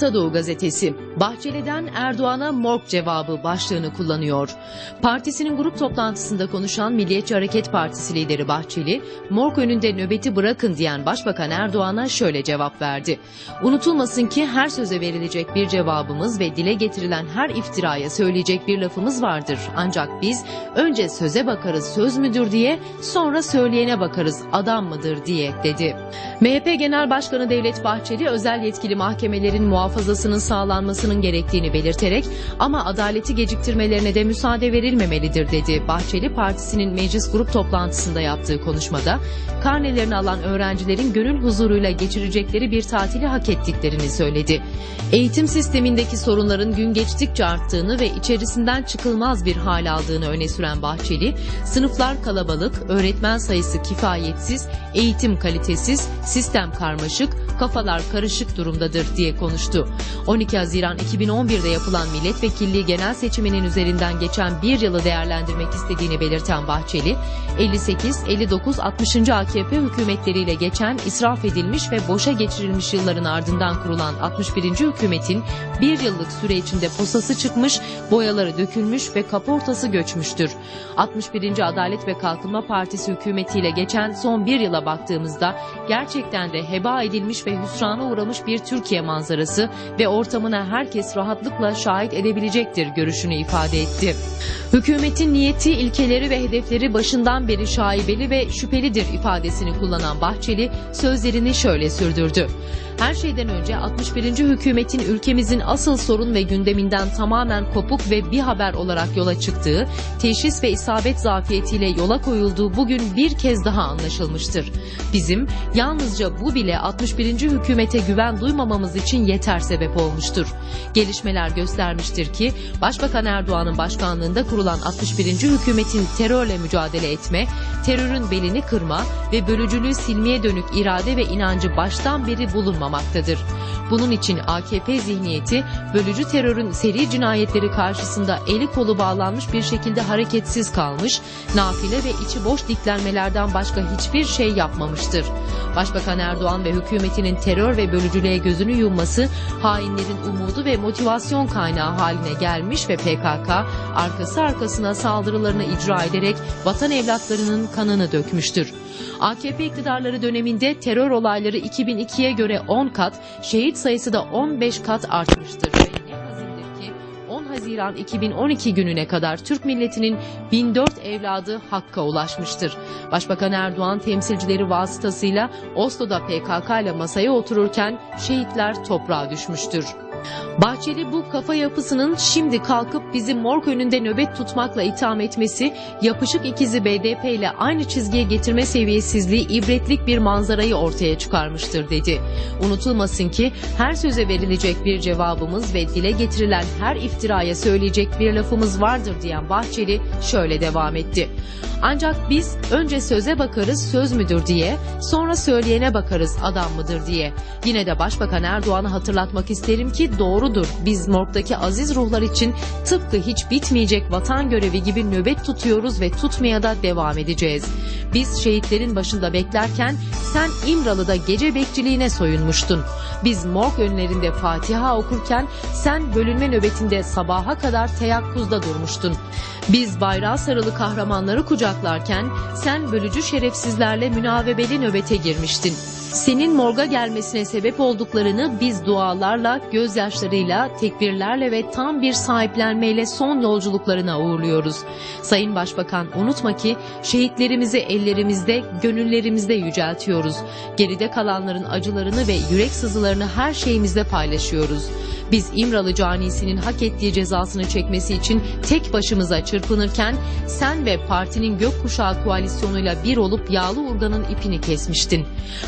Orta Doğu gazetesi Bahçeli'den Erdoğan'a morg cevabı başlığını kullanıyor. Partisinin grup toplantısında konuşan Milliyetçi Hareket Partisi lideri Bahçeli, morg önünde nöbeti bırakın diyen Başbakan Erdoğan'a şöyle cevap verdi. Unutulmasın ki her söze verilecek bir cevabımız ve dile getirilen her iftiraya söyleyecek bir lafımız vardır. Ancak biz önce söze bakarız söz müdür diye sonra söyleyene bakarız adam mıdır diye dedi. MHP Genel Başkanı Devlet Bahçeli özel yetkili mahkemelerin muhafazasının sağlanmasının gerektiğini belirterek ama adaleti geciktirmelerine de müsaade verilmemelidir dedi. Bahçeli partisinin meclis grup toplantısında yaptığı konuşmada karnelerini alan öğrencilerin gönül huzuruyla geçirecekleri bir tatili hak ettiklerini söyledi. Eğitim sistemindeki sorunların gün geçtikçe arttığını ve içerisinden çıkılmaz bir hal aldığını öne süren Bahçeli, sınıflar kalabalık, öğretmen sayısı kifayetsiz, eğitim kalitesiz, sistem karmaşık, kafalar karışık durumdadır diye konuştu. 12 Haziran 2011'de yapılan milletvekilliği genel seçiminin üzerinden geçen bir yılı değerlendirmek istediğini belirten Bahçeli, 58, 59, 60. AKP hükümetleriyle geçen israf edilmiş ve boşa geçirilmiş yılların ardından kurulan 61. hükümetin bir yıllık süre içinde posası çıkmış, boyaları dökülmüş ve kaportası göçmüştür. 61. Adalet ve Kalkınma Partisi hükümetiyle geçen son bir yıla baktığımızda gerçekten de heba edilmiş ve hüsrana uğramış bir Türkiye manzarası ve ortamına herkes rahatlıkla şahit edebilecektir görüşünü ifade etti. Hükümetin niyeti, ilkeleri ve hedefleri başından beri şaibeli ve şüphelidir ifadesini kullanan Bahçeli sözlerini şöyle sürdürdü. Her şeyden önce 61. hükümetin ülkemizin asıl sorun ve gündeminden tamamen kopuk ve bir haber olarak yola çıktığı, teşhis ve isabet zafiyetiyle yola koyulduğu bugün bir kez daha anlaşılmıştır. Bizim yalnızca bu bile 61. hükümete güven duymamamız için yeter sebep olmuştur. Gelişmeler göstermiştir ki Başbakan Erdoğan'ın başkanlığında kurulan 61. hükümetin terörle mücadele etme, terörün belini kırma ve bölücülüğü silmeye dönük irade ve inancı baştan beri bulunmamaktadır. Bunun için AKP zihniyeti bölücü terörün seri cinayetleri karşısında eli kolu bağlanmış bir şekilde hareketsiz kalmış, nafile ve içi boş diklenmelerden başka hiçbir şey yapmamıştır. Başbakan Erdoğan ve hükümetinin terör ve bölücülüğe gözünü yumması hainlerin umudu ve motivasyon kaynağı haline gelmiş ve PKK arkası arkasına saldırılarını icra ederek vatan evlatlarının kanını dökmüştür. AKP iktidarları döneminde terör olayları 2002'ye göre 10 kat, şehit sayısı da 15 kat artmıştır. Haziran 2012 gününe kadar Türk milletinin 1004 evladı Hakk'a ulaşmıştır. Başbakan Erdoğan temsilcileri vasıtasıyla Oslo'da PKK ile masaya otururken şehitler toprağa düşmüştür. Bahçeli bu kafa yapısının şimdi kalkıp bizi morg önünde nöbet tutmakla itham etmesi, yapışık ikizi BDP ile aynı çizgiye getirme seviyesizliği ibretlik bir manzarayı ortaya çıkarmıştır dedi. Unutulmasın ki her söze verilecek bir cevabımız ve dile getirilen her iftiraya söyleyecek bir lafımız vardır diyen Bahçeli şöyle devam etti. Ancak biz önce söze bakarız söz müdür diye, sonra söyleyene bakarız adam mıdır diye. Yine de Başbakan Erdoğan'ı hatırlatmak isterim ki doğrudur. Biz morgdaki aziz ruhlar için tıpkı hiç bitmeyecek vatan görevi gibi nöbet tutuyoruz ve tutmaya da devam edeceğiz. Biz şehitlerin başında beklerken sen İmralı'da gece bekçiliğine soyunmuştun. Biz morg önlerinde Fatiha okurken sen bölünme nöbetinde sabaha kadar teyakkuzda durmuştun. Biz bayrağı sarılı kahramanları kucaklarken sen bölücü şerefsizlerle münavebeli nöbete girmiştin. Senin morga gelmesine sebep olduklarını biz dualarla, gözyaşlarıyla, tekbirlerle ve tam bir sahiplenmeyle son yolculuklarına uğurluyoruz. Sayın Başbakan unutma ki şehitlerimizi ellerimizde, gönüllerimizde yüceltiyoruz. Geride kalanların acılarını ve yürek sızılarını her şeyimizde paylaşıyoruz. Biz İmralı canisinin hak ettiği cezasını çekmesi için tek başımıza çırpınırken sen ve partinin gökkuşağı koalisyonuyla bir olup yağlı urganın ipini kesmiştin.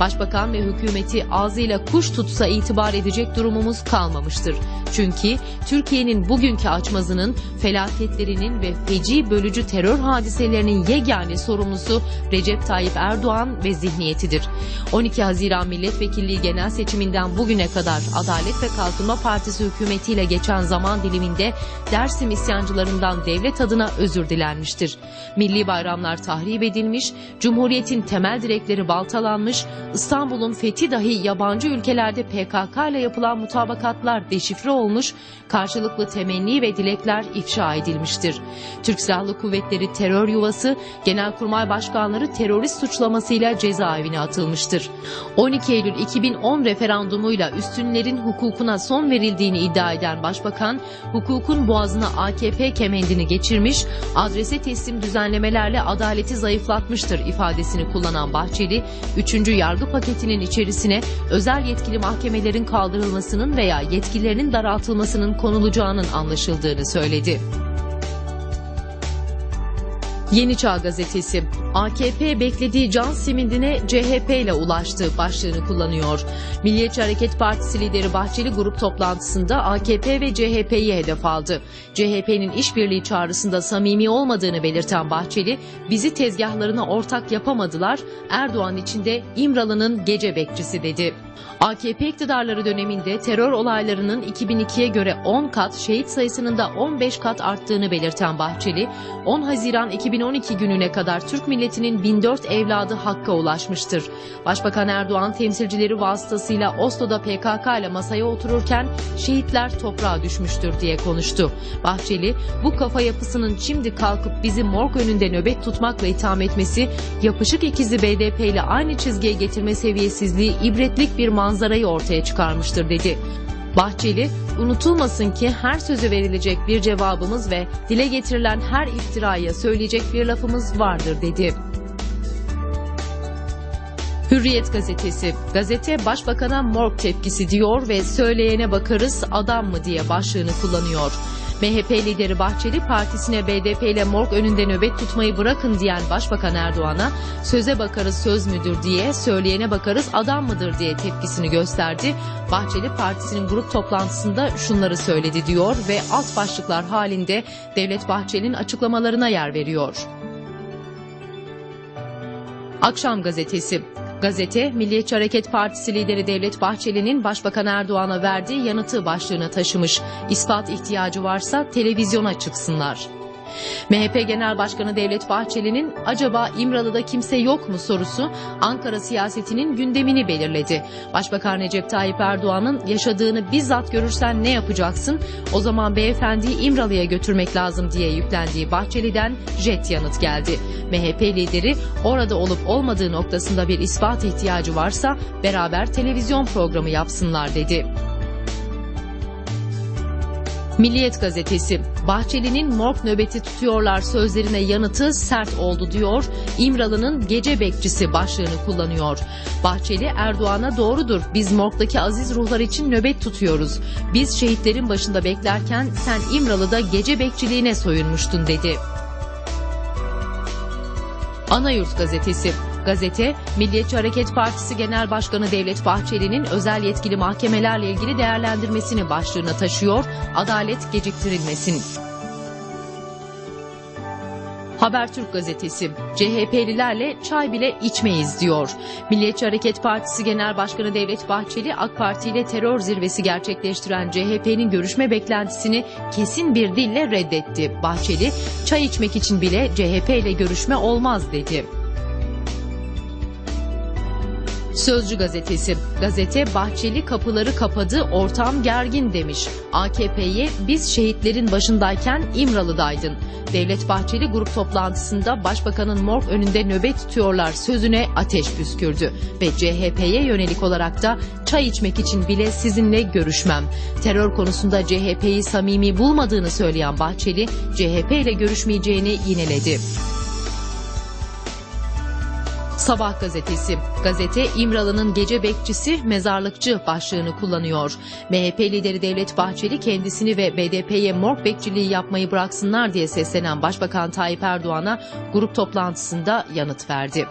Başbakan ve hükümeti ağzıyla kuş tutsa itibar edecek durumumuz kalmamıştır. Çünkü Türkiye'nin bugünkü açmazının, felaketlerinin ve feci bölücü terör hadiselerinin yegane sorumlusu Recep Tayyip Erdoğan ve zihniyetidir. 12 Haziran Milletvekilliği Genel Seçiminden bugüne kadar Adalet ve Kalkınma Partisi hükümetiyle geçen zaman diliminde Dersim isyancılarından devlet adına özür dilenmiştir. Milli bayramlar tahrip edilmiş, Cumhuriyet'in temel direkleri baltalanmış, İstanbul'un fethi dahi yabancı ülkelerde PKK ile yapılan mutabakatlar deşifre olmuş, karşılıklı temenni ve dilekler ifşa edilmiştir. Türk Silahlı Kuvvetleri terör yuvası, Genelkurmay Başkanları terörist suçlamasıyla cezaevine atılmıştır. 12 Eylül 2010 referandumuyla üstünlerin hukukuna son verildiğini iddia eden Başbakan, hukukun boğazına AKP kemendini geçirmiş, adrese teslim düzenlemelerle adaleti zayıflatmıştır ifadesini kullanan Bahçeli, 3. yargı paketinin içerisine özel yetkili mahkemelerin kaldırılmasının veya yetkilerinin daraltılmasının konulacağının anlaşıldığını söyledi. Yeni Çağ Gazetesi AKP beklediği can simidine CHP ile ulaştı başlığını kullanıyor. Milliyetçi Hareket Partisi lideri Bahçeli grup toplantısında AKP ve CHP'yi hedef aldı. CHP'nin işbirliği çağrısında samimi olmadığını belirten Bahçeli, bizi tezgahlarına ortak yapamadılar, Erdoğan için de İmralı'nın gece bekçisi dedi. AKP iktidarları döneminde terör olaylarının 2002'ye göre 10 kat, şehit sayısının da 15 kat arttığını belirten Bahçeli, 10 Haziran 2012 gününe kadar Türk milletinin 1004 evladı hakka ulaşmıştır. Başbakan Erdoğan temsilcileri vasıtasıyla Oslo'da PKK ile masaya otururken şehitler toprağa düşmüştür diye konuştu. Bahçeli, bu kafa yapısının şimdi kalkıp bizi morg önünde nöbet tutmakla itham etmesi, yapışık ikizi BDP ile aynı çizgiye getirme seviyesizliği ibretlik bir manzarayı ortaya çıkarmıştır dedi. Bahçeli, unutulmasın ki her sözü verilecek bir cevabımız ve dile getirilen her iftiraya söyleyecek bir lafımız vardır dedi. Hürriyet gazetesi. Gazete başbakana morg tepkisi diyor ve söyleyene bakarız adam mı diye başlığını kullanıyor. MHP lideri Bahçeli partisine BDP ile morg önünde nöbet tutmayı bırakın diyen Başbakan Erdoğan'a söze bakarız söz müdür diye söyleyene bakarız adam mıdır diye tepkisini gösterdi. Bahçeli partisinin grup toplantısında şunları söyledi diyor ve alt başlıklar halinde Devlet Bahçeli'nin açıklamalarına yer veriyor. Akşam gazetesi Gazete, Milliyetçi Hareket Partisi lideri Devlet Bahçeli'nin Başbakan Erdoğan'a verdiği yanıtı başlığına taşımış. İspat ihtiyacı varsa televizyona çıksınlar. MHP Genel Başkanı Devlet Bahçeli'nin acaba İmralı'da kimse yok mu sorusu Ankara siyasetinin gündemini belirledi. Başbakan Recep Tayyip Erdoğan'ın yaşadığını bizzat görürsen ne yapacaksın? O zaman beyefendiyi İmralı'ya götürmek lazım diye yüklendiği Bahçeli'den jet yanıt geldi. MHP lideri orada olup olmadığı noktasında bir ispat ihtiyacı varsa beraber televizyon programı yapsınlar dedi. Milliyet gazetesi Bahçeli'nin morg nöbeti tutuyorlar sözlerine yanıtı sert oldu diyor. İmralı'nın gece bekçisi başlığını kullanıyor. Bahçeli Erdoğan'a doğrudur biz morgdaki aziz ruhlar için nöbet tutuyoruz. Biz şehitlerin başında beklerken sen İmralı'da gece bekçiliğine soyunmuştun dedi. Anayurt gazetesi Gazete, Milliyetçi Hareket Partisi Genel Başkanı Devlet Bahçeli'nin özel yetkili mahkemelerle ilgili değerlendirmesini başlığına taşıyor, adalet geciktirilmesin. Habertürk gazetesi CHP'lilerle çay bile içmeyiz diyor. Milliyetçi Hareket Partisi Genel Başkanı Devlet Bahçeli AK Parti ile terör zirvesi gerçekleştiren CHP'nin görüşme beklentisini kesin bir dille reddetti. Bahçeli çay içmek için bile CHP ile görüşme olmaz dedi. Sözcü gazetesi. Gazete Bahçeli kapıları kapadı, ortam gergin demiş. AKP'ye biz şehitlerin başındayken İmralı'daydın. Devlet Bahçeli grup toplantısında başbakanın morg önünde nöbet tutuyorlar sözüne ateş püskürdü. Ve CHP'ye yönelik olarak da çay içmek için bile sizinle görüşmem. Terör konusunda CHP'yi samimi bulmadığını söyleyen Bahçeli, CHP ile görüşmeyeceğini yineledi. Sabah gazetesi. Gazete İmralı'nın gece bekçisi mezarlıkçı başlığını kullanıyor. MHP lideri Devlet Bahçeli kendisini ve BDP'ye morg bekçiliği yapmayı bıraksınlar diye seslenen Başbakan Tayyip Erdoğan'a grup toplantısında yanıt verdi.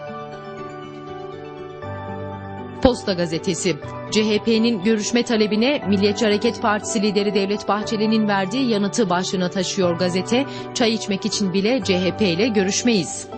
Posta Gazetesi CHP'nin görüşme talebine Milliyetçi Hareket Partisi lideri Devlet Bahçeli'nin verdiği yanıtı başlığına taşıyor gazete. Çay içmek için bile CHP ile görüşmeyiz.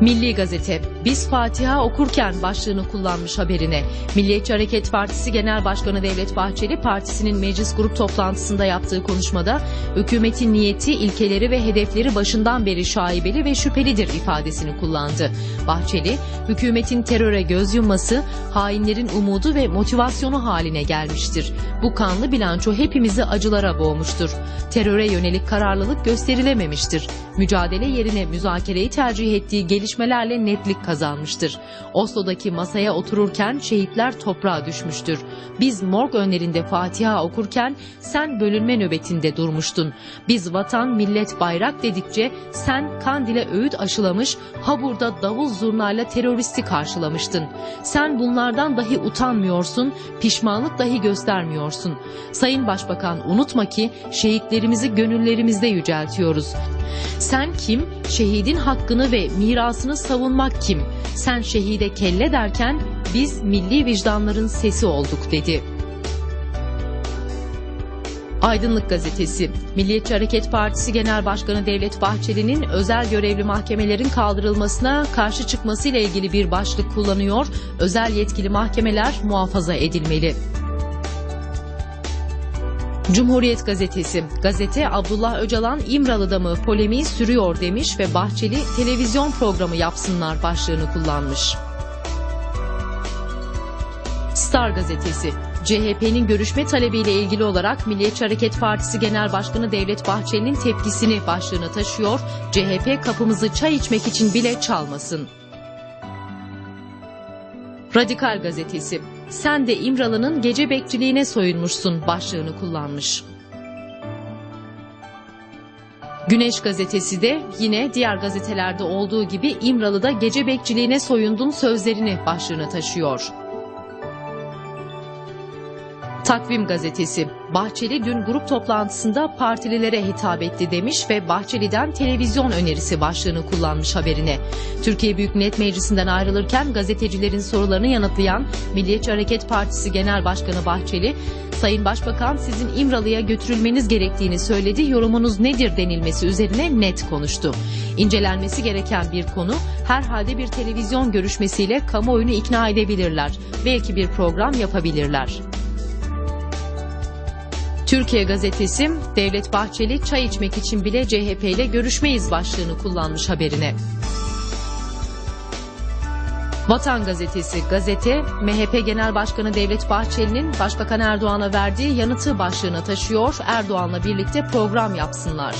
Milli Gazete, biz Fatiha okurken başlığını kullanmış haberine. Milliyetçi Hareket Partisi Genel Başkanı Devlet Bahçeli, partisinin meclis grup toplantısında yaptığı konuşmada, hükümetin niyeti, ilkeleri ve hedefleri başından beri şaibeli ve şüphelidir ifadesini kullandı. Bahçeli, hükümetin teröre göz yumması, hainlerin umudu ve motivasyonu haline gelmiştir. Bu kanlı bilanço hepimizi acılara boğmuştur. Teröre yönelik kararlılık gösterilememiştir. Mücadele yerine müzakereyi tercih ettiği gelişmelerle netlik kazanmıştır. Oslo'daki masaya otururken şehitler toprağa düşmüştür. Biz morg önlerinde Fatiha okurken sen bölünme nöbetinde durmuştun. Biz vatan, millet, bayrak dedikçe sen Kandil'e öğüt aşılamış, Habur'da davul zurnayla teröristi karşılamıştın. Sen bunlardan dahi utanmıyorsun, pişmanlık dahi göstermiyorsun. Sayın Başbakan unutma ki şehitlerimizi gönüllerimizde yüceltiyoruz. Sen kim? Şehidin hakkını ve mirasını savunmak kim? Sen şehide kelle derken biz milli vicdanların sesi olduk dedi. Aydınlık Gazetesi, Milliyetçi Hareket Partisi Genel Başkanı Devlet Bahçeli'nin özel görevli mahkemelerin kaldırılmasına karşı çıkmasıyla ilgili bir başlık kullanıyor. Özel yetkili mahkemeler muhafaza edilmeli. Cumhuriyet Gazetesi. Gazete Abdullah Öcalan İmralı'da mı polemiği sürüyor demiş ve Bahçeli televizyon programı yapsınlar başlığını kullanmış. Star Gazetesi. CHP'nin görüşme talebiyle ilgili olarak Milliyetçi Hareket Partisi Genel Başkanı Devlet Bahçeli'nin tepkisini başlığına taşıyor. CHP kapımızı çay içmek için bile çalmasın. Radikal Gazetesi. Sen de İmralı'nın gece bekçiliğine soyunmuşsun başlığını kullanmış. Güneş gazetesi de yine diğer gazetelerde olduğu gibi İmralı'da gece bekçiliğine soyundun sözlerini başlığına taşıyor. Takvim gazetesi. Bahçeli dün grup toplantısında partililere hitap etti demiş ve Bahçeli'den televizyon önerisi başlığını kullanmış haberine. Türkiye Büyük Millet Meclisi'nden ayrılırken gazetecilerin sorularını yanıtlayan Milliyetçi Hareket Partisi Genel Başkanı Bahçeli, Sayın Başbakan sizin İmralı'ya götürülmeniz gerektiğini söyledi, yorumunuz nedir denilmesi üzerine net konuştu. İncelenmesi gereken bir konu, herhalde bir televizyon görüşmesiyle kamuoyunu ikna edebilirler. Belki bir program yapabilirler. Türkiye gazetesi Devlet Bahçeli çay içmek için bile CHP ile görüşmeyiz başlığını kullanmış haberine. Vatan Gazetesi gazete MHP Genel Başkanı Devlet Bahçeli'nin Başbakan Erdoğan'a verdiği yanıtı başlığına taşıyor. Erdoğan'la birlikte program yapsınlar.